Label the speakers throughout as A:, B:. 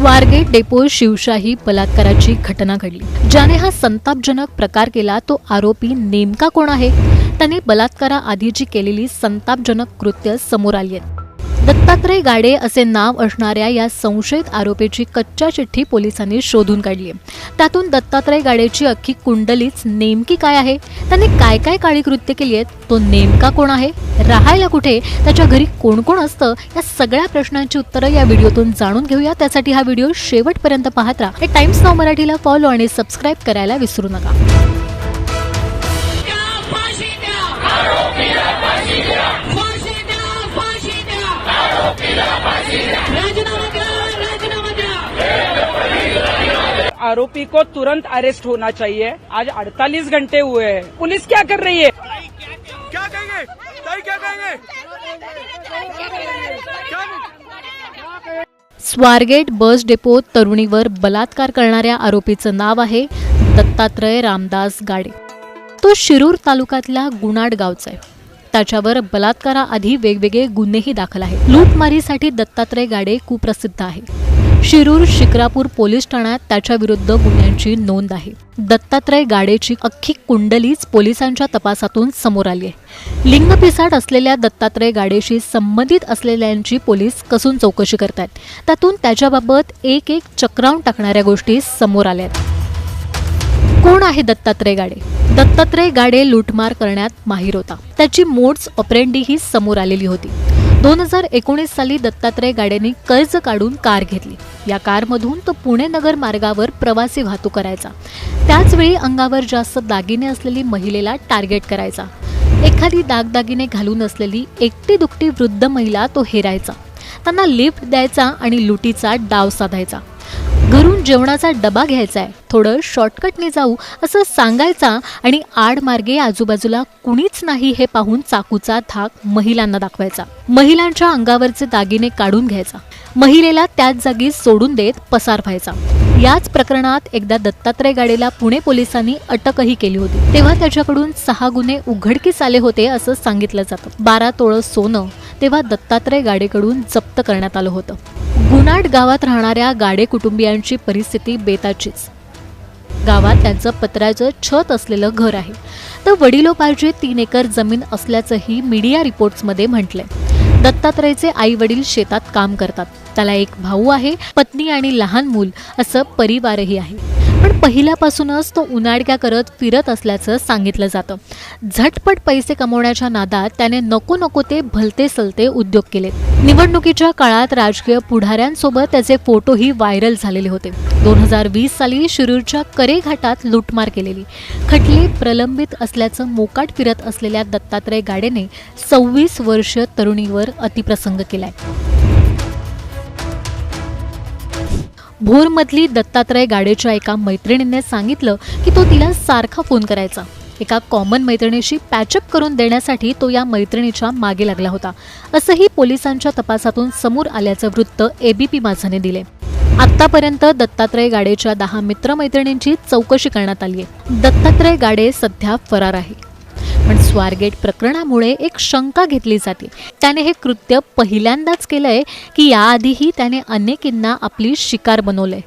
A: Swargate depot Shivshahi बलात्काराची घटना घडली. ज्याने हा संतापजनक प्रकार केला तो आरोपी नेमका कोण आहे? त्याने बलात्काराआधीची केलेली संतापजनक कृत्य समोर आली आहेत. दत्तात्रय गाडे असे नाव असणाऱ्या या संशयित आरोपीची कच्च्या चिठ्ठी पोलिसांनी शोधून काढली आहे. त्यातून दत्तात्रय गाडेची अख्खी कुंडलीच नेमकी काय आहे? त्याने काय काय काळी कृत्य केली आहेत? तो नेमका कोण आहे? राहायला कुठे? त्याच्या घरी कोण कोण असतं? या सगळ्या प्रश्नांची उत्तरं या व्हिडिओतून जाणून घेऊया. त्यासाठी हा व्हिडिओ शेवटपर्यंत पाहत राहा. हे टाइम्स नाव मराठीला फॉलो आणि सबस्क्राईब करायला विसरू नका.
B: आरोपी को तुरंत अरेस्ट होना चाहिए। आज 48 घंटे हुए हैं। पुलिस क्या कर रही है?
C: क्या कहेंगे? क्या कहेंगे?
A: स्वारगेट बस डेपोत तरुणीवर बलात्कार करणाऱ्या आरोपीचं नाव आहे दत्तात्रय रामदास गाडे. तो शिरूर तालुक्यातल्या गुणाड गावचा आहे. त्याच्यावर बलात्काराआधी वेगवेगळे गुन्हेही दाखल आहेत. लूटमारीसाठी दत्तात्रय गाडे कुप्रसिद्ध आहे. शिरूर शिक्रापूर पोलीस ठाण्यात त्याच्या विरुद्ध गुन्ह्यांची नोंद आहे. दत्तात्रय गाडेची अख्खी कुंडलीच पोलिसांच्या तपासातून समोर आली आहे. लिंगपिसाट असलेल्या दत्तात्रय गाडेशी संबंधित असलेल्यांची पोलीस कसून चौकशी करतात त्यातून त्याच्याबाबत एक एक चक्रावून टाकणाऱ्या गोष्टी समोर आल्या आहेत. कोण आहे दत्तात्रय गाडे? दत्तात्रय गाडे लूटमार करण्यात माहीर होता. त्याची मोड्स ऑपरेंडी ही समोर आलेली होती. दोन हजार एकोणीस साली दत्तात्रय गाडेने कर्ज काढून कार घेतली. या कारमधून तो पुणे नगर मार्गावर प्रवासी वाहतूक करायचा. त्याचवेळी अंगावर जास्त दागिने असलेली महिलेला टार्गेट करायचा. एखादी दागदागिने घालून असलेली एकटी दुकटी वृद्ध महिला तो हेरायचा. त्यांना लिफ्ट द्यायचा आणि लुटीचा डाव साधायचा. घरून जेवणाचा डबा घ्यायचा आहे थोडं शॉर्टकटने जाऊ असं सांगायचा आणि आडमार्गे आजूबाजूला कुणीच नाही हे पाहून चाकूचा धाक महिलांना दाखवायचा. महिलांच्या अंगावरचे दागिने काढून घ्यायचा. महिलेला त्याच जागी सोडून देत पसार व्हायचा. याच प्रकरणात एकदा दत्तात्रय गाडेला पुणे पोलिसांनी अटकही केली होती. तेव्हा त्याच्याकडून सहा गुन्हे उघडकीस आले होते असं सांगितलं जातं. बारा तोळं सोनं तेव्हा दत्तात्रय गाडेकडून जप्त करण्यात आलं होतं. गुणाड गावात राहणाऱ्या गाडे कुटुंबियांची परिस्थिती बेताचीच. गावात त्यांचं पत्र्याचं छत असलेलं घर आहे. तर वडिलोपार्जित तीन एकर जमीन असल्याचंही मीडिया रिपोर्ट्समध्ये म्हटलंय. दत्तात्रयचे आई वडील शेतात काम करतात. त्याला एक भाऊ आहे पत्नी आणि लहान मूल असं परिवारही आहे. पहिल्यापासूनच तो उन्हाडक्या करत फिरत असल्याचं सांगितलं जातं. झटपट पैसे कमवण्याच्या नादात त्याने नको नको ते भलते सलते उद्योग केले. निवडणुकीच्या काळात राजकीय पुढाऱ्यांसोबत त्याचे फोटोही व्हायरल झालेले होते. दोन हजार वीस साली शिरूरच्या करे घाटात लूटमार केलेली. खटले प्रलंबित असल्याचं मोकाट फिरत असलेल्या दत्तात्रय गाडेने सव्वीस वर्ष तरुणीवर अतिप्रसंग केलाय. भोरमधली दत्तात्रय गाडेच्या एका मैत्रिणीने सांगितलं की तो तिला सारखा फोन करायचा. एका कॉमन मैत्रिणीशी पॅचअप करून देण्यासाठी तो या मैत्रिणीच्या मागे लागला होता. असंही पोलिसांच्या तपासातून समोर आल्याचं वृत्त एबीपी माझाने दिले. आतापर्यंत दत्तात्रय गाडेच्या दहा मित्रमैत्रिणींची चौकशी करण्यात आली आहे दत्तात्रय गाडे सध्या फरार आहे. पण स्वारगेट प्रकरणामुळे एक शंका घेतली जाते. त्याने हे कृत्य पहिल्यांदाच केलंय की याआधीही त्याने अनेकींना आपली शिकार बनवलंय.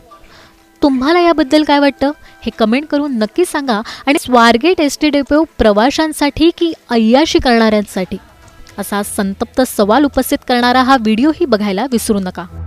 A: तुम्हाला याबद्दल काय वाटतं? हे कमेंट करून नक्की सांगा आणि स्वारगेट एस टी डेपो प्रवाशांसाठी की अय्याशी करणाऱ्यांसाठी? असा संतप्त सवाल उपस्थित करणारा हा व्हिडिओही बघायला विसरू नका.